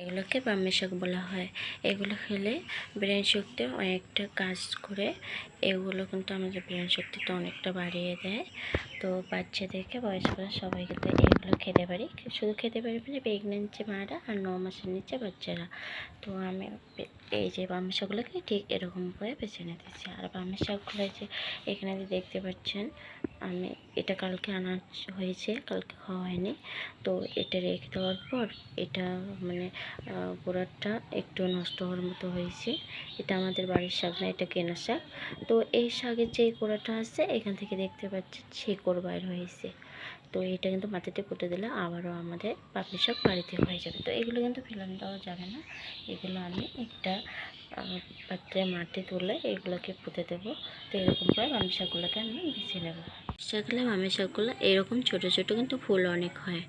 এগুলোকে ব্রাহ্মী শাক বলা হয়। এগুলো খেলে ব্রেন শক্তি অনেকটা কাজ করে। এগুলো কিন্তু আমাদের ব্রেন শক্তিটা অনেকটা বাড়িয়ে দেয়। তো বাচ্চাদেরকে বয়স্করা সবাই কিন্তু এগুলো খেতে পারি। শুধু খেতে পারি মানে প্রেগনেন্সি মারা আর ন মাসের নিচে বাচ্চারা। তো আমি এই যে ব্রাহ্মী শাকগুলোকে ঠিক এরকম করে বেছে নিতেছি। আর ব্রাহ্মী শাকগুলো যে এখানে যে দেখতে পাচ্ছেন, আমি এটা কালকে আনা হয়েছে, কালকে খাওয়া হয়নি। তো এটা রেখে দেওয়ার পর এটা মানে গোড়াটা একটু নষ্ট হওয়ার মতো হয়েছে। এটা আমাদের বাড়ির শাক না, এটা কেনা শাক। তো এই শাকের যে গোড়াটা আছে, এখান থেকে দেখতে পাচ্ছেন শেকড় বাইর হয়েছে। তো এটা কিন্তু মাটিতে পুঁতে দিলে আবারও আমাদের পাপড়ি শাক বাড়িতে হয়ে যাবে। তো এগুলো কিন্তু ফেলান দেওয়া যাবে না। এগুলো আমি একটা পাত্রে মাটি তুলে এগুলোকে পুঁতে দেবো। তো এরকম করে বামি শাকগুলোকে আমি বেছে নেব। শাকগুলো বামি শাকগুলো এরকম ছোট ছোট কিন্তু ফুল অনেক হয়।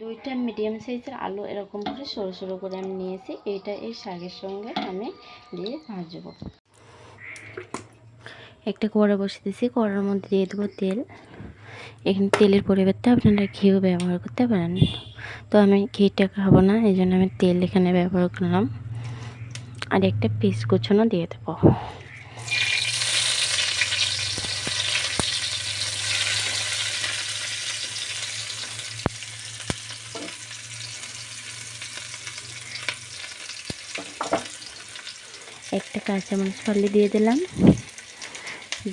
দুইটা মিডিয়াম সাইজের আলু এরকম করে সরু সরু করে আমি নিয়েছি। এইটা এই শাকের সঙ্গে আমি দিয়ে ভাজবো। একটা কড়া বসে দিয়েছি। কড়ার মধ্যে দিয়ে দেবো তেল। এখানে তেলের পরিবর্তে আপনারা ঘিও ব্যবহার করতে পারেন। তো আমি ঘিটা খাব না, এই জন্য আমি তেল এখানে ব্যবহার করলাম। আর একটা পিস কুচনো দিয়ে দেবো। একটা কাঁচামরিচ ফালি দিয়ে দিলাম।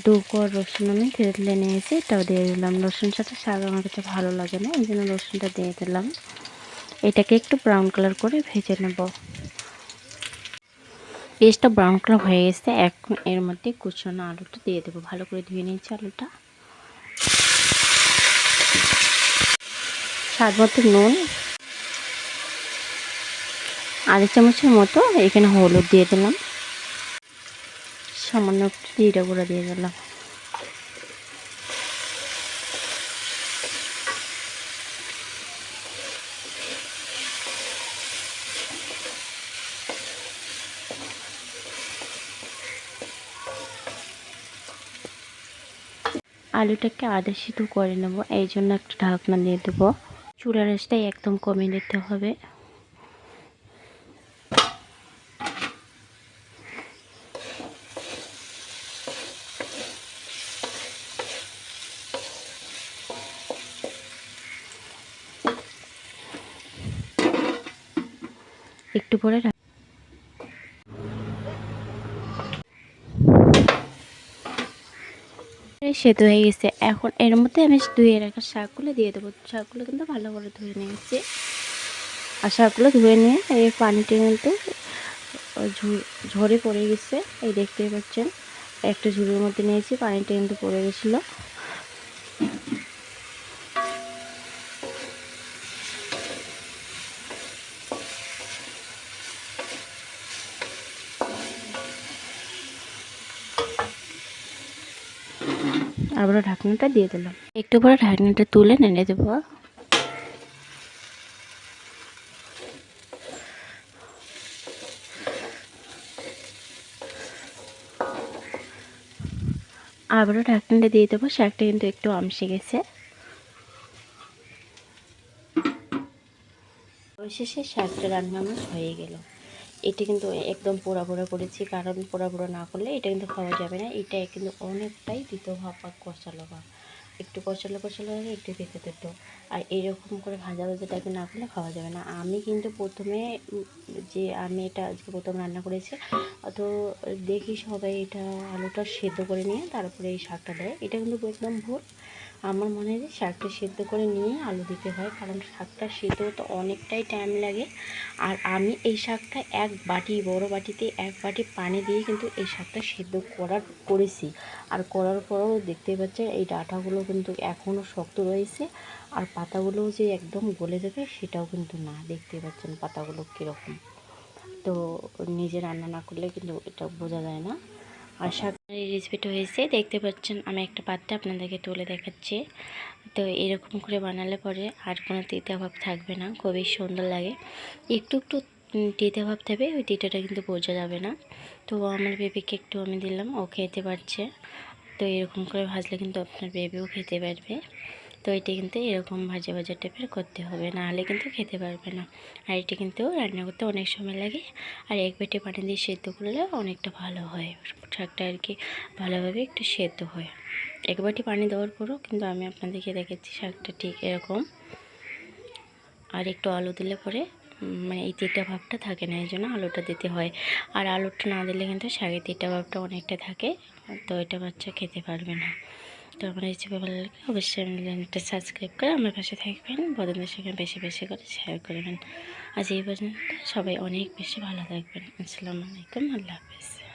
দু কোয়া রসুন আমি থেতলে নিয়েছি এটাও দিয়ে দিলাম। রসুন সাথে শাক আমার কাছে ভালো লাগে না এই জন্য রসুনটা দিয়ে দিলাম। এটাকে একটু ব্রাউন কালার করে ভেজে নেব। পেস্টটা ব্রাউন কালার হয়ে গেছে, এখন এর মধ্যে কুচনো আলুটা দিয়ে দেবো। ভালো করে ধুয়ে নিয়েছি আলুটা। স্বাদ মতো নুন, আধা চামচের মতো, এখানে হলুদ দিয়ে দিলাম। সামান্য একটু জিরা গুঁড়া দিয়ে দিলাম। আলুটাকে আদা সিদ্ধ করে নেব, এই জন্য একটা ঢাকনা দিয়ে দেবো। চুলা রাসটাই একদম কমিয়ে দিতে হবে। একটু পরে সেদ্ধ হয়ে গেছে। এখন এর মধ্যে আমি ধুয়ে রাখা শাকগুলো দিয়ে দেবো। শাকগুলো কিন্তু ভালো করে ধুয়ে নিয়েছি আর শাকগুলো ধুয়ে নিয়ে এই পানিটি কিন্তু ঝরে পড়ে গেছে। এই দেখতেই পাচ্ছেন, একটা ঝুড়ির মধ্যে নিয়েছি, পানিটা কিন্তু পড়ে গেছিল। আবারও ঢাকনাটা দিয়ে দিলাম। একটু পরে ঢাকনাটা তুলে নেড়ে দেবো। আবারও ঢাকনাটা দিয়ে দেবো, শাকটা কিন্তু একটু আমসে গেছে। অবশেষে শাকটা রান্না আমার হয়ে গেল। এটা কিন্তু একদম পোড়া পোড়া করেছি, কারণ পোড়া পোড়া না করলে এটা কিন্তু খাওয়া যাবে না। এটা কিন্তু অনেকটাই দিতে ভাব বা কষালো ভাব একটু কষালো কষালো হলে একটু দিতে দিত আর এরকম করে ভাজা ভাজা টাইপের না করলে খাওয়া যাবে না। আমি কিন্তু প্রথমে, যে আমি এটা আজকে প্রথম রান্না করেছি, তো দেখি সবাই এটা আলুটা সেদ্ধ করে নিয়ে তারপরে এই শাকটা দেয়। এটা কিন্তু একদম ভুল। আমার মনে হয় যে শাকটা সেদ্ধ করে নিয়ে আলু দিতে হয়, কারণ শাকটা সেদ্ধ তো অনেকটাই টাইম লাগে। আর আমি এই শাকটা এক বাটি, বড় বাটিতে এক বাটি পানি দিয়ে কিন্তু এই শাকটা সেদ্ধ করার করেছি। আর করার পরও দেখতে পাচ্ছেন এই ডাঁটাগুলো কিন্তু এখনও শক্ত রয়েছে, আর পাতাগুলো যে একদম গলে যাবে সেটাও কিন্তু না। দেখতে পাচ্ছেন পাতাগুলো কীরকম। তো নিজে রান্না না করলে কিন্তু এটা বোঝা যায় না। আর করি রেসিপিটা হয়েছে। দেখতে পাচ্ছেন আমি একটা পাত্রে আপনাদেরকে তুলে দেখাচ্ছি। তো এরকম করে বানালে পরে আর কোনো তিতা অভাব থাকবে না খুবই সুন্দর লাগে। একটু একটু উম, ভাব থাকবে ওই তিতাটা কিন্তু বোঝা যাবে না। তো আমার বেবিকে একটু আমি দিলাম ও খেতে পারছে। তো এরকম করে ভাজলে কিন্তু আপনার বেবিও খেতে পারবে। তো এটি কিন্তু এরকম ভাজা ভাজা টাইপের করতে হবে। না হলে কিন্তু খেতে পারবে না। আর এটি কিন্তু রান্না করতে অনেক সময় লাগে। আর এক বেটে পানি দিয়ে সেদ্ধ করলে অনেকটা ভালো হয়। শাকটা আর কি ভালোভাবে একটু সেদ্ধ হয়। এক বাটি পানি দেওয়ার পরও কিন্তু আমি আপনাদেরকে দেখাচ্ছি শাকটা ঠিক এরকম। আর একটু আলু দিলে পরে মানে এই তিতা ভাবটা থাকে না, এই জন্য আলুটা দিতে হয়। আর আলুটা না দিলে কিন্তু শাকের তিতা ভাবটা অনেকটা থাকে। তো এটা বাচ্চা খেতে পারবে না। তো আমার রেসিপি ভালো লাগে অবশ্যই আমি চ্যানেলটা সাবস্ক্রাইব করে আমার পাশে থাকবেন। বন্ধুদের সঙ্গে বেশি বেশি করে শেয়ার করবেন আজ এই পর্যন্ত সবাই অনেক বেশি ভালো থাকবেন। আসসালামু আলাইকুম, আল্লাহ হাফেজ।